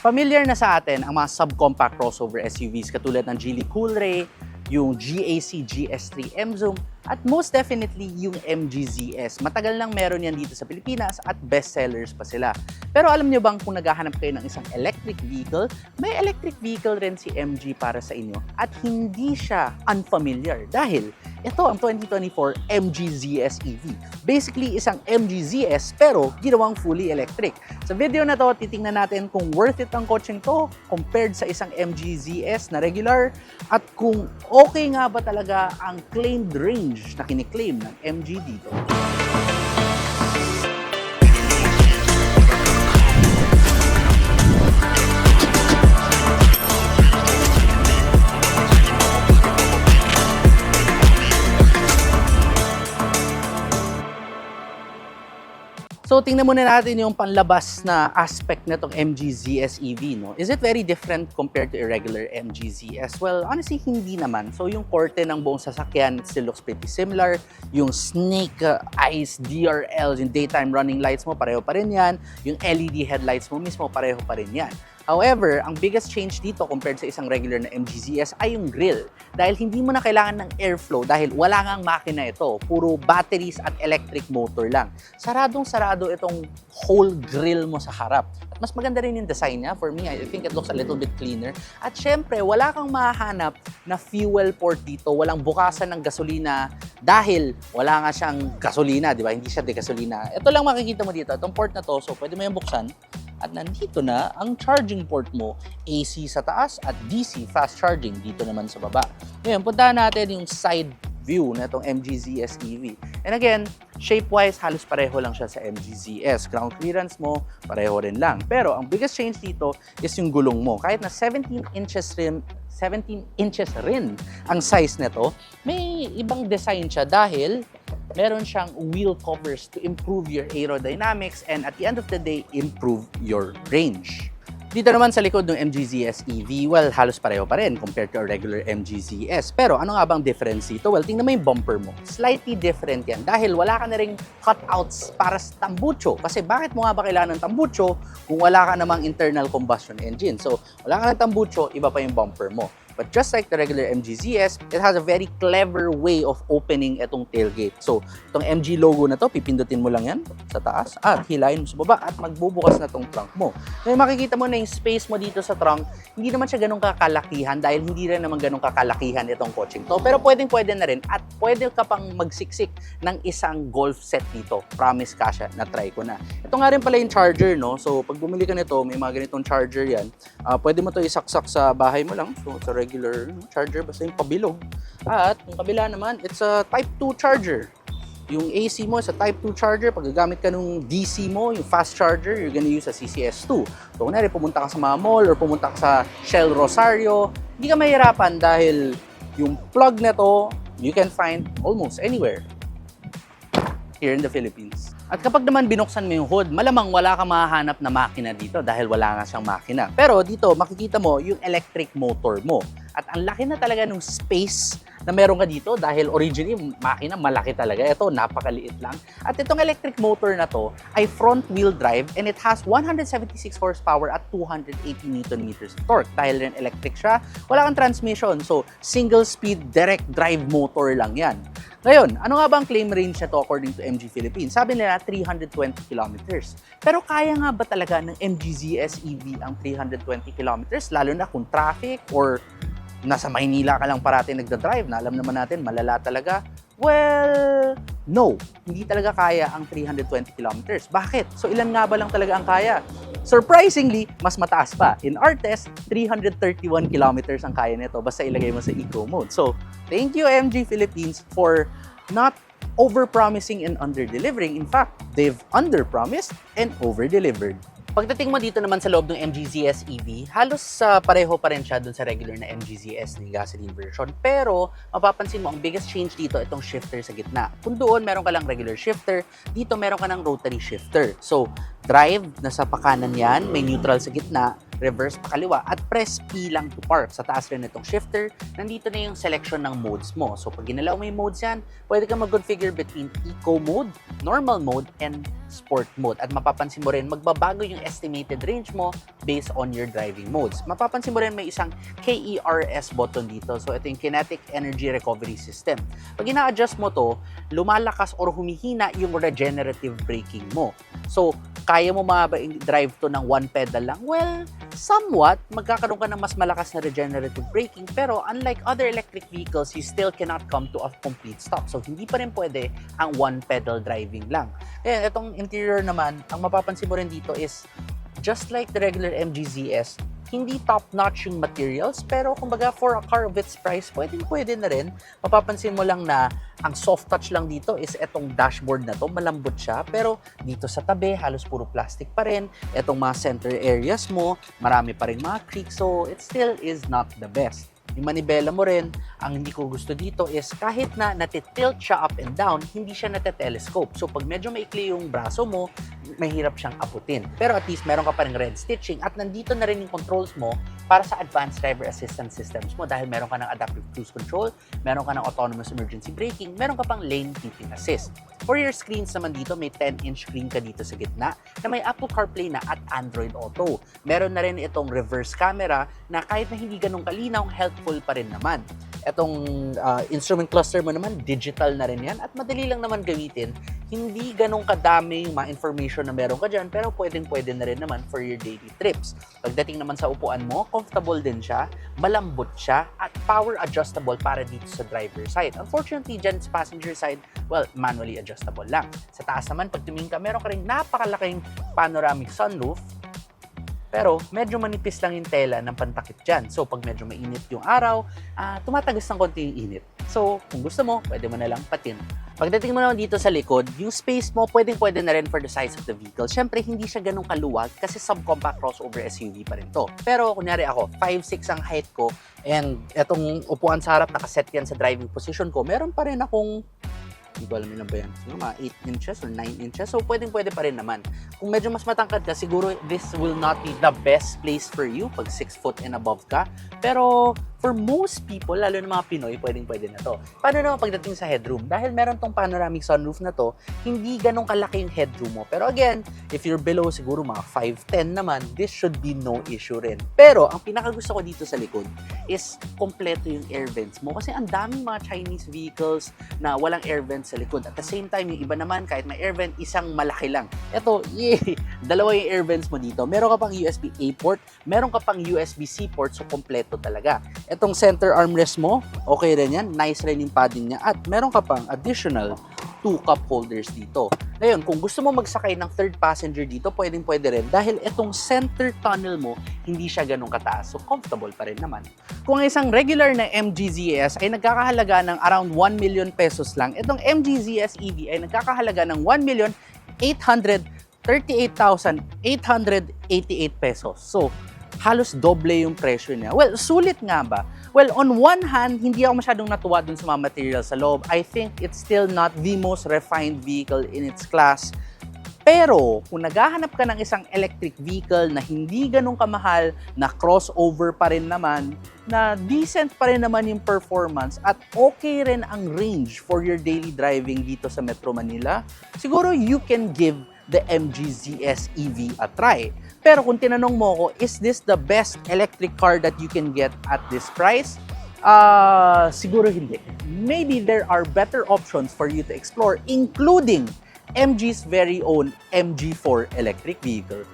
Familiar na sa atin ang mga subcompact crossover SUVs katulad ng Geely Coolray, yung GAC GS3 M-Zoom, at most definitely yung MG ZS. Matagal nang meron yan dito sa Pilipinas at bestsellers pa sila. Pero alam nyo bang kung naghahanap kayo ng isang electric vehicle, may electric vehicle rin si MG para sa inyo at hindi siya unfamiliar dahil ito ang 2024 MG ZS EV. Basically, isang MG ZS pero ginawang fully electric. Sa video na to, titingnan natin kung worth it ang coaching to compared sa isang MG ZS na regular at kung okay nga ba talaga ang claimed range na kiniklaim ng MG dito. Tingnan muna natin yung panlabas na aspect na itong MG ZS EV. No? Is it very different compared to a regular MG ZS? Well, honestly, hindi naman. So yung korte ng buong sasakyan it still looks pretty similar. Yung snake uh, eyes, DRL, yung daytime running lights mo, pareho pa rin yan. Yung LED headlights mo mismo, pareho pa rin yan. However, ang biggest change dito compared sa isang regular na MGZS ay yung grill. Dahil hindi mo na kailangan ng airflow dahil wala ngang makina ito. Puro batteries at electric motor lang. Saradong sarado itong whole grill mo sa harap. At mas maganda rin yung design niya. For me, I think it looks a little bit cleaner. At syempre, wala kang mahanap na fuel port dito. Walang bukasan ng gasolina dahil wala nga siyang gasolina, di ba? Hindi siya de gasolina. Ito lang makikita mo dito. Itong port na to, so pwede mo yung buksan. At nandito na ang charging port mo, AC sa taas at DC fast charging dito naman sa baba. Ngayon, puntahan natin yung side view na itong MG ZS EV. And again, shape-wise, halos pareho lang siya sa MG ZS. Ground clearance mo, pareho rin lang. Pero ang biggest change dito is yung gulong mo. Kahit na 17 inches rim 17 inches rin ang size nito, may ibang design siya dahil meron siyang wheel covers to improve your aerodynamics and at the end of the day, improve your range. Dito naman sa likod ng MG ZS EV, well, halos pareho pa rin compared to a regular MG ZS. Pero ano nga bang difference dito? Well, tingnan mo yung bumper mo. Slightly different yan dahil wala ka na ring cutouts para sa tambucho. Kasi bakit mo nga ba kailangan ng tambucho kung wala ka namang internal combustion engine? So, wala ka ng tambucho, iba pa yung bumper mo. But just like the regular MG ZS, it has a very clever way of opening itong tailgate. So, itong MG logo na to, pipindutin mo lang yan sa taas at hilahin mo sa baba at magbubukas na tong trunk mo. Ngayon makikita mo na yung space mo dito sa trunk, hindi naman siya ganun kakalakihan dahil hindi rin naman ganun kakalakihan itong coaching to. Pero pwedeng pwede na rin at pwede ka pang magsiksik ng isang golf set dito. Promise ka siya, na-try ko na. Ito nga rin pala yung charger, no? So, pag bumili ka nito, may mga ganitong charger yan. Ah, pwede mo to isaksak sa bahay mo lang. So, sa no, charger, basta yung pabilog. At yung kabila naman, it's a Type 2 charger. Yung AC mo sa Type 2 charger, pag gagamit ka nung DC mo, yung fast charger, you're gonna use a CCS2. So, kunwari, pumunta ka sa mga mall or pumunta ka sa Shell Rosario, hindi ka mahirapan dahil yung plug na to, you can find almost anywhere here in the Philippines. At kapag naman binuksan mo yung hood, malamang wala kang mahahanap na makina dito dahil wala nga siyang makina. Pero dito, makikita mo yung electric motor mo. At ang laki na talaga ng space na meron ka dito dahil originally makina malaki talaga. Ito napakaliit lang. At itong electric motor na to ay front wheel drive and it has 176 horsepower at 280 Newton meters of torque. Dahil rin electric siya, wala kang transmission. So single speed direct drive motor lang yan. Ngayon, ano nga ba ang claim range na to according to MG Philippines? Sabi nila 320 kilometers. Pero kaya nga ba talaga ng MG ZS EV ang 320 kilometers? Lalo na kung traffic or nasa Maynila ka lang parati nagda-drive na alam naman natin malala talaga. Well, no. Hindi talaga kaya ang 320 kilometers. Bakit? So ilan nga ba lang talaga ang kaya? Surprisingly, mas mataas pa. In our test, 331 kilometers ang kaya nito basta ilagay mo sa eco mode. So, thank you MG Philippines for not over-promising and under-delivering. In fact, they've under-promised and over-delivered. Pagdating mo dito naman sa loob ng MG ZS EV, halos sa pareho pa rin siya dun sa regular na MG ZS na gasoline version. Pero, mapapansin mo, ang biggest change dito, itong shifter sa gitna. Kung doon, meron ka lang regular shifter, dito meron ka ng rotary shifter. So, drive, nasa pakanan yan, may neutral sa gitna, reverse pakaliwa, at press P lang to park. Sa taas rin itong shifter, nandito na yung selection ng modes mo. So pag ginalaw mo yung modes yan, pwede ka mag-configure between eco mode, normal mode, and sport mode. At mapapansin mo rin, magbabago yung estimated range mo based on your driving modes. Mapapansin mo rin may isang KERS button dito. So ito yung Kinetic Energy Recovery System. Pag ina-adjust mo to, lumalakas or humihina yung regenerative braking mo. So, kaya mo ma-drive to ng one pedal lang? Well, somewhat, magkakaroon ka ng mas malakas na regenerative braking. Pero unlike other electric vehicles, you still cannot come to a complete stop. So, hindi pa rin pwede ang one pedal driving lang. Ayan, itong interior naman, ang mapapansin mo rin dito is just like the regular MGZS, hindi top-notch yung materials, pero kumbaga for a car of its price, pwedeng pwede na rin. Mapapansin mo lang na ang soft touch lang dito is etong dashboard na to, malambot siya, pero dito sa tabi, halos puro plastic pa rin. Etong mga center areas mo, marami pa rin mga creaks, so it still is not the best. Yung manibela mo rin, ang hindi ko gusto dito is kahit na natitilt siya up and down, hindi siya natitelescope. So pag medyo maikli yung braso mo, mahirap siyang aputin. Pero at least meron ka pa rin red stitching at nandito na rin yung controls mo para sa advanced driver assistance systems mo dahil meron ka ng adaptive cruise control, meron ka ng autonomous emergency braking, meron ka pang lane keeping assist. For your screens naman dito, may 10-inch screen ka dito sa gitna na may Apple CarPlay na at Android Auto. Meron na rin itong reverse camera na kahit na hindi ganun kalinaw, helpful pa rin naman. Itong uh, instrument cluster mo naman, digital na rin yan at madali lang naman gamitin. Hindi ganun kadami yung mga information na meron ka dyan, pero pwedeng-pwede na rin naman for your daily trips. Pagdating naman sa upuan mo, comfortable din siya, malambot siya, at power adjustable para dito sa driver side. Unfortunately, dyan sa passenger side, well, manually adjustable lang. Sa taas naman, pag tumingin ka, meron ka rin napakalaking panoramic sunroof, pero medyo manipis lang yung tela ng pantakip dyan. So pag medyo mainit yung araw, ah, tumatagas ng konti yung init. So kung gusto mo, pwede mo na lang patin. Pagdating mo naman dito sa likod, yung space mo pwedeng pwede na rin for the size of the vehicle. Siyempre, hindi siya ganun kaluwag kasi subcompact crossover SUV pa rin to. Pero kunyari ako, 5'6 ang height ko and etong upuan sa harap nakaset yan sa driving position ko, meron pa rin akong hindi ko alam ilan ba yan. Siguro mga 8 inches or 9 inches. So, pwedeng pwede pa rin naman. Kung medyo mas matangkad ka, siguro this will not be the best place for you pag 6 foot and above ka. Pero, for most people, lalo na mga Pinoy, pwedeng pwede na to. Paano naman pagdating sa headroom? Dahil meron tong panoramic sunroof na to, hindi ganong kalaki yung headroom mo. Pero again, if you're below siguro mga 5'10 naman, this should be no issue rin. Pero, ang pinakagusto ko dito sa likod is kompleto yung air vents mo. Kasi ang daming mga Chinese vehicles na walang air vents sa likod. At the same time, yung iba naman, kahit may air vent, isang malaki lang. Ito, yay! Dalawa yung air vents mo dito. Meron ka pang USB-A port, meron ka pang USB-C port, so kompleto talaga. Itong center armrest mo, okay rin yan. Nice rin yung padding niya. At meron ka pang additional two cup holders dito. Ngayon, kung gusto mo magsakay ng third passenger dito, pwedeng pwede rin dahil itong center tunnel mo, hindi siya ganun kataas. So, comfortable pa rin naman. Kung ang isang regular na MGZS ay nagkakahalaga ng around 1 million pesos lang, itong MGZS EV ay nagkakahalaga ng 1 million 838,888 pesos. So, halos doble yung presyo niya. Well, sulit nga ba? Well, on one hand, hindi ako masyadong natuwa dun sa mga materials sa loob. I think it's still not the most refined vehicle in its class. Pero, kung naghahanap ka ng isang electric vehicle na hindi ganun kamahal, na crossover pa rin naman, na decent pa rin naman yung performance at okay rin ang range for your daily driving dito sa Metro Manila, siguro you can give the MG ZS EV a try. Pero kung tinanong mo ko, is this the best electric car that you can get at this price? Ah, siguro hindi. Maybe there are better options for you to explore, including MG's very own MG4 electric vehicle.